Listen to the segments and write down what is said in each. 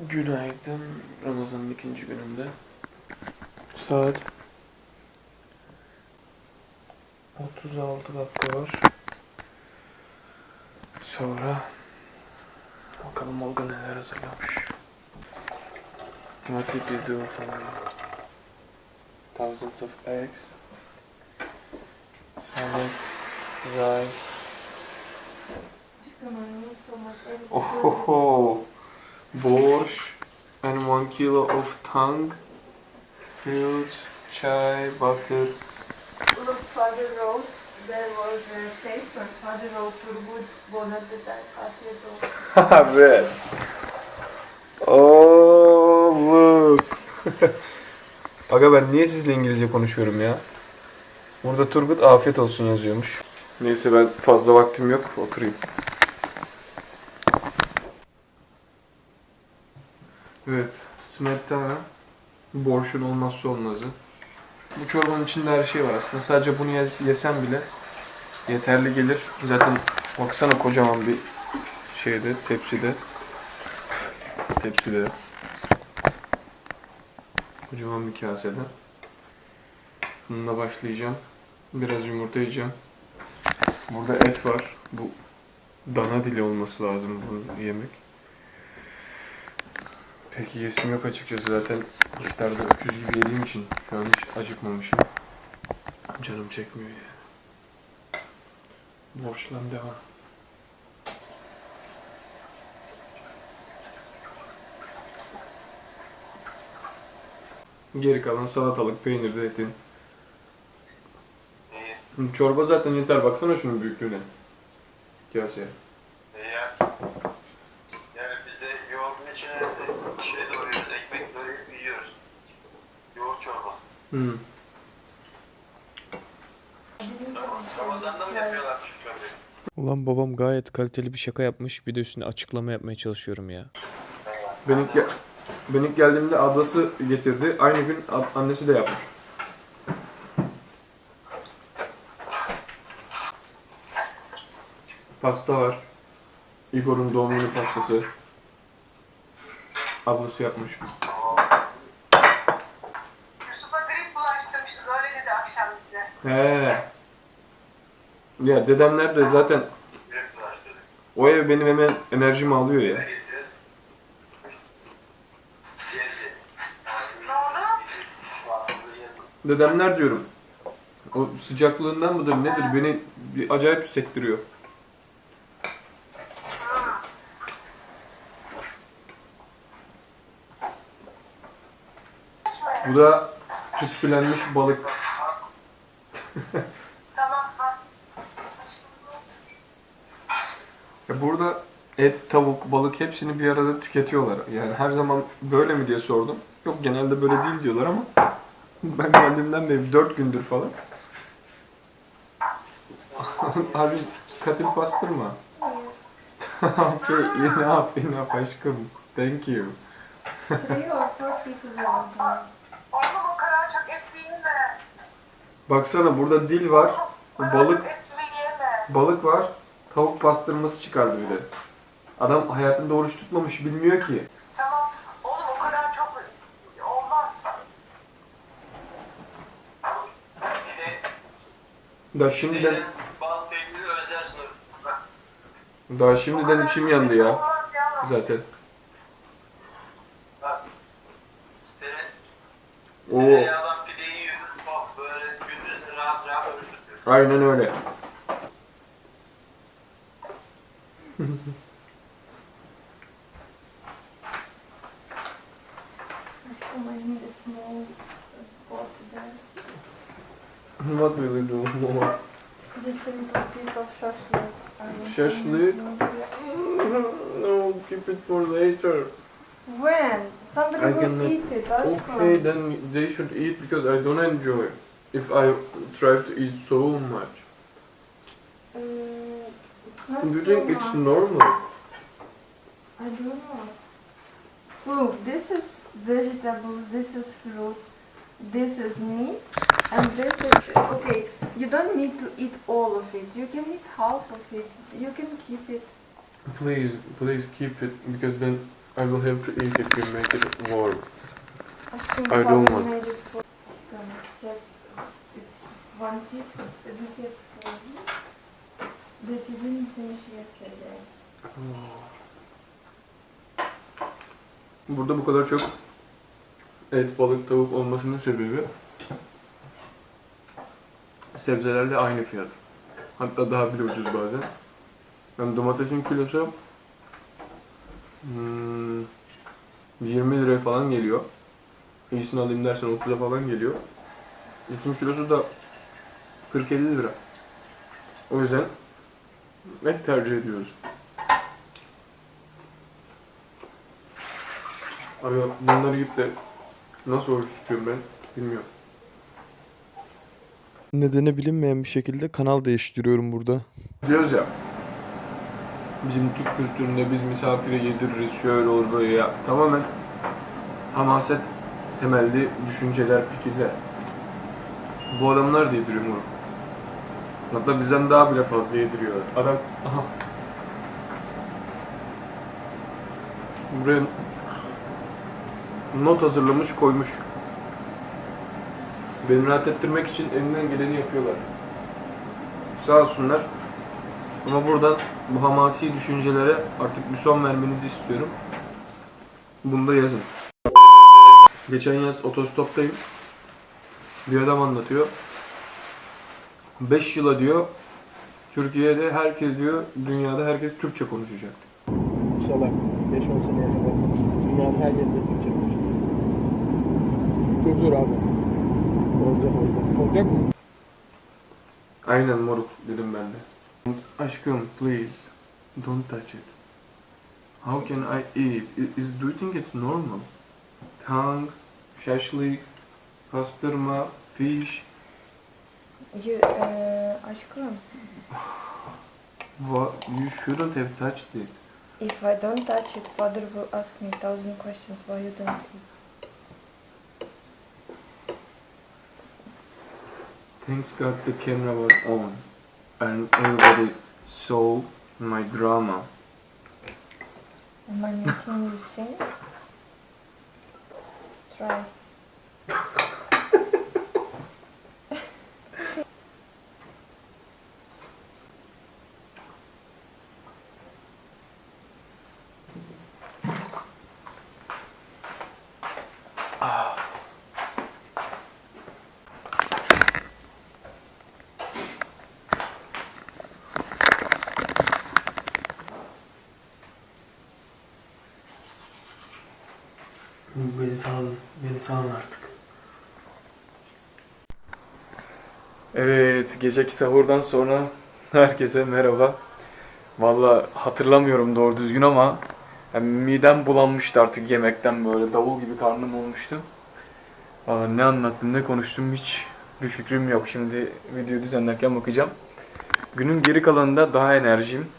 Günaydın. Ramazan'ın ikinci gününde. Saat 36 dakika var. Sonra bakalım Olga neler hazırlamış. What did you do for? Thousands of eggs. Salad, rice. Aşkım Borscht and one kilo of tongue, fruits, chai, butter. Look, Father wrote, there was a paper, Father wrote Turgut afiyet olsun. evet. Oh, look. Aga ben niye sizle İngilizce konuşuyorum ya? Burada Turgut afiyet olsun yazıyormuş. Neyse ben fazla vaktim yok. Oturayım. Evet. Smetana. Borşun olmazsa olmazı. Bu çorbanın içinde her şey var aslında. Sadece bunu yes- yesem bile yeterli gelir. Zaten baksana kocaman bir şeyde, tepside. Tepside. Kocaman bir kasede. Bununla başlayacağım. Biraz yumurta yiyeceğim. Burada et var. Bu dana dili olması lazım bunu yemek. Peki yesim yok açıkçası zaten iftarda öküz gibi yediğim için şu an hiç acıkmamışım. Canım çekmiyor yani. Borçlan devam. Geri kalan salatalık, peynir, zeytin. Çorba zaten yeter. Baksana şunun büyüklüğüne. Kaseye. Çorbayı? Ulan babam gayet kaliteli bir şaka yapmış. Bir de üstüne açıklama yapmaya çalışıyorum ya. Ben ilk, gel- ben ilk geldiğimde ablası getirdi. Aynı gün a- annesi de yapmış. Pasta var. Igor'un doğum günü pastası. Ablası yapmış. He. Ya dedemler de zaten o ev benim hemen enerjimi alıyor ya. Dedemler diyorum. O sıcaklığından mıdır nedir beni bir acayip sektiriyor. Bu da tütsülenmiş balık. Tamam. Ya burada et, tavuk, balık hepsini bir arada tüketiyorlar. Yani her zaman böyle mi diye sordum. Yok genelde böyle değil diyorlar ama ben geldiğimden beri 4 gündür falan. Abi katil pastırma. okay, enough, enough aşkım. Thank you. Baksana burada dil var, O balık balık var, tavuk pastırması çıkardı bir de. Adam hayatında oruç tutmamış bilmiyor ki. Tamam. Oğlum o kadar çok olmaz. Bir de Da şimdiden daha şimdiden içim yandı ya zaten. Bak. Oruç tutuyor. aynen öyle. Aşkım I need a small pot there. What will you do more? Just a little piece of shashlik. I Shashlik? No, keep it for later. When? Somebody I will cannot- eat it, aşkım. Okay, then they should eat because I don't enjoy. If I try to eat so much. Mm, Do you so think it's much. normal? I don't know. Look, this is vegetables, this is fruits, this is meat, and this is okay. You don't need to eat all of it. You can eat half of it. You can keep it. Please, please keep it because then I will have to eat if you make it warm. Aşkım I don't want. That you didn't finish yesterday. Burada bu kadar çok et, balık, tavuk olmasının sebebi sebzelerle aynı fiyat. Hatta daha bile ucuz bazen. Yani domatesin kilosu hmm, 20 liraya falan geliyor. İyisini alayım dersen 30'a falan geliyor. Etin kilosu da 40-50 lira. O yüzden et tercih ediyoruz. Abi bunları yiyip de nasıl oruç tutuyorum ben bilmiyorum. Nedeni bilinmeyen bir şekilde kanal değiştiriyorum burada. Diyoruz ya bizim Türk kültüründe biz misafire yediririz şöyle olur böyle ya tamamen hamaset temelli düşünceler, fikirler. Bu adamlar da yediriyor moruk. Hatta bizden daha bile fazla yediriyorlar. Adam aha. Buraya not hazırlamış koymuş. Beni rahat ettirmek için elinden geleni yapıyorlar. Sağ olsunlar. Ama buradan bu hamasi düşüncelere artık bir son vermenizi istiyorum. Bunu da yazın. Geçen yaz otostoptayım. Bir adam anlatıyor. 5 yıla diyor Türkiye'de herkes diyor, dünyada herkes Türkçe konuşacak. İnşallah 5-10 seneye kadar dünyanın her yerinde Türkçe konuşulur. Çok zor abi. Olacak olacak. Olacak mı? Aynen moruk dedim ben de. Aşkım please don't touch it. How can I eat? Is do you think it's normal? Tang, şaşlık, pastırma, fish. You, eee aşkım, What? You shouldn't have touched it. if I don't touch it, father will ask me a thousand questions why you don't eat. Thanks God the camera was on and everybody saw my drama. Am I making you sing? Try. Beni salın, beni salın artık. Evet, geceki sahurdan sonra herkese merhaba. Valla hatırlamıyorum doğru düzgün ama yani midem bulanmıştı artık yemekten böyle davul gibi karnım olmuştu. Valla ne anlattım ne konuştum hiç bir fikrim yok. Şimdi videoyu düzenlerken bakacağım. Günün geri kalanında daha enerjiyim.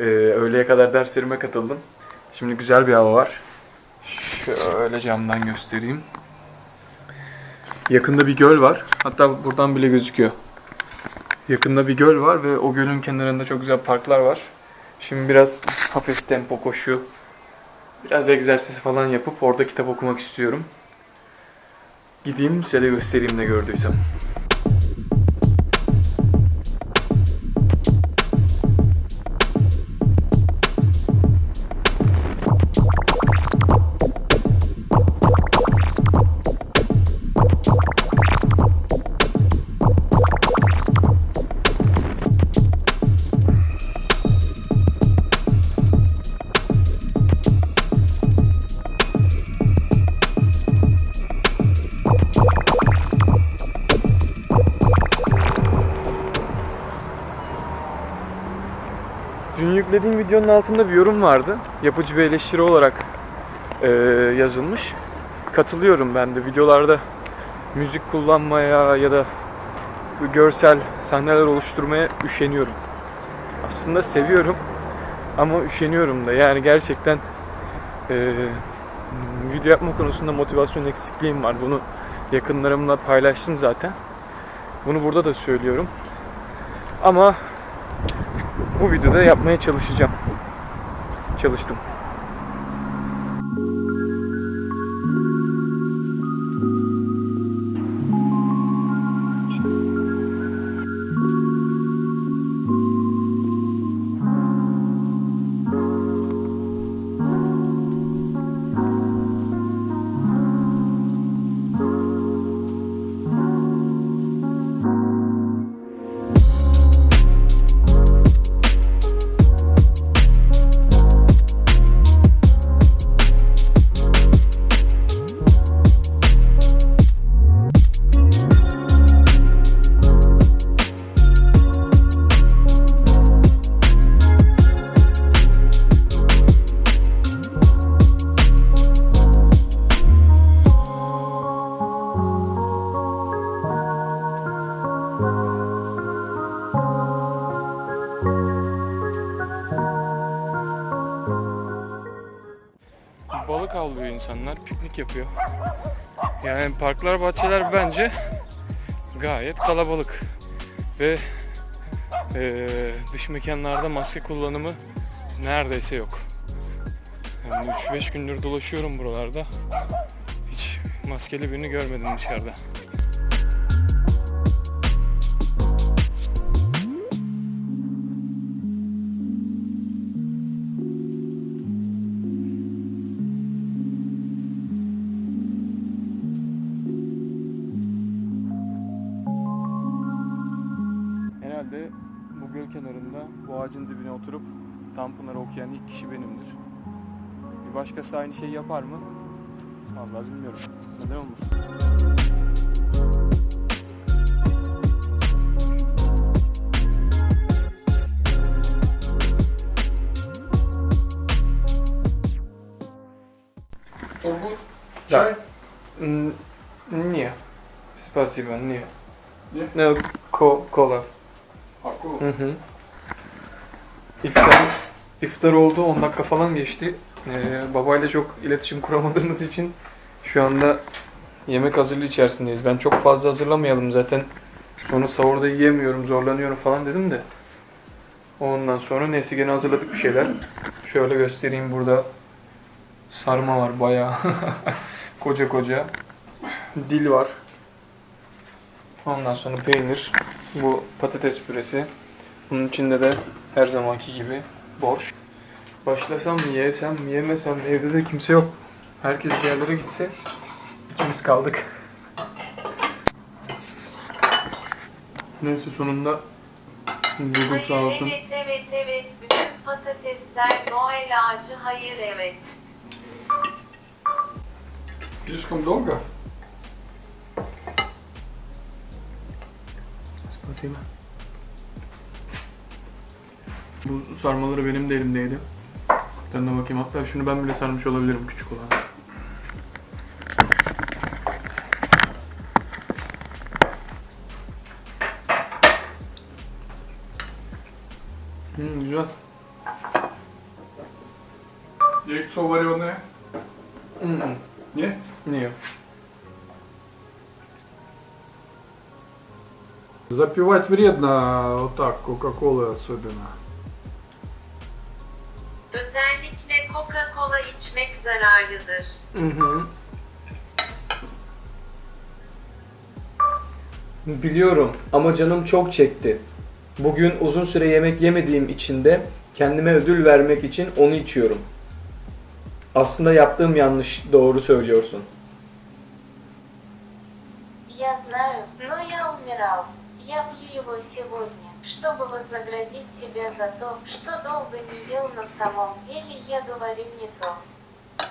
Ee, öğleye kadar derslerime katıldım. Şimdi güzel bir hava var. Şöyle camdan göstereyim. Yakında bir göl var. Hatta buradan bile gözüküyor. Yakında bir göl var ve o gölün kenarında çok güzel parklar var. Şimdi biraz hafif tempo koşu, biraz egzersiz falan yapıp orada kitap okumak istiyorum. Gideyim size de göstereyim ne gördüysem. Dün yüklediğim videonun altında bir yorum vardı. Yapıcı bir eleştiri olarak eee, yazılmış. Katılıyorum ben de videolarda müzik kullanmaya ya da görsel sahneler oluşturmaya üşeniyorum. Aslında seviyorum ama üşeniyorum da. Yani gerçekten eee, video yapma konusunda motivasyon eksikliğim var. Bunu yakınlarımla paylaştım zaten. Bunu burada da söylüyorum. Ama bu videoda yapmaya çalışacağım. Çalıştım. Yapıyor. Yani parklar, bahçeler bence gayet kalabalık. Ve eee, dış mekanlarda maske kullanımı neredeyse yok. Yani 3-5 gündür dolaşıyorum buralarda. Hiç maskeli birini görmedim dışarıda. göl kenarında bu ağacın dibine oturup Tanpınar'ı okuyan ilk kişi benimdir. Bir başkası aynı şeyi yapar mı? Vallahi bilmiyorum. Neden olmasın? Turgut, Да. чай? Н- Не. Спасибо, не. Не? No, ko- kola. Аку. Hı hı. İftar, iftar oldu 10 dakika falan geçti. Ee, babayla çok iletişim kuramadığımız için şu anda yemek hazırlığı içerisindeyiz. Ben çok fazla hazırlamayalım zaten. Sonra sahurda yiyemiyorum, zorlanıyorum falan dedim de. Ondan sonra neyse gene hazırladık bir şeyler. Şöyle göstereyim burada. Sarma var bayağı. koca koca. Dil var. Ondan sonra peynir, bu patates püresi. Bunun içinde de her zamanki gibi borş. Başlasam mı, yesem mi, yemesem mi? Evde de kimse yok. Herkes bir yerlere gitti. İkimiz kaldık. Neyse sonunda Google sağ olsun. Evet, evet, evet. Bütün patatesler Noel ağacı. Hayır, evet. Diskom Dolga. anlatayım. Bu sarmaları benim de elimdeydi. Tadına bakayım. Hatta şunu ben bile sarmış olabilirim küçük olan. Hmm, güzel. Direkt soğuk var ya ne? Hmm. Niye? Niye? Запивать вредно, вот так, Кока-Колы особенно. Özellikle Coca-Cola içmek zararlıdır. Hı hı. Biliyorum ama canım çok çekti. Bugün uzun süre yemek yemediğim için de kendime ödül vermek için onu içiyorum. Aslında yaptığım yanlış, doğru söylüyorsun. Его сегодня, чтобы вознаградить себя за то, что долго не ел на самом деле я говорю не то.